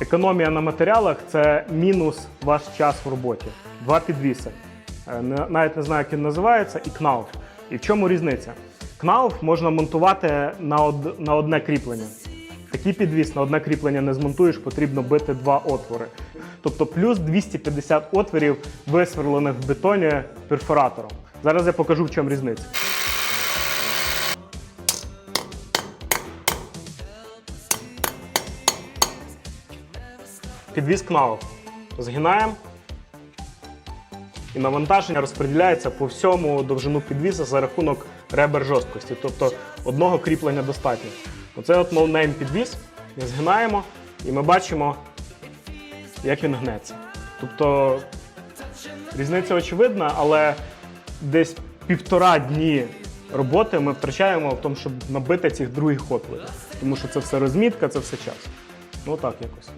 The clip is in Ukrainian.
Економія на матеріалах це мінус ваш час в роботі. Два підвіси. Е, Навіть не знаю, як він називається, і кнауф. І в чому різниця? Кнауф можна монтувати на, од... на одне кріплення. Такий підвіс на одне кріплення не змонтуєш, потрібно бити два отвори. Тобто плюс 250 отворів, висверлених в бетоні перфоратором. Зараз я покажу, в чому різниця. Підвіз кнауф. Згинаємо. І навантаження розподіляється по всьому довжину підвіса за рахунок ребер жорсткості. Тобто одного кріплення достатньо. Оце от ноунейм підвіс. Ми згинаємо і ми бачимо, як він гнеться. Тобто різниця очевидна, але десь півтора дні роботи ми втрачаємо в тому, щоб набити цих других отворів. Тому що це все розмітка, це все час. Ну так якось.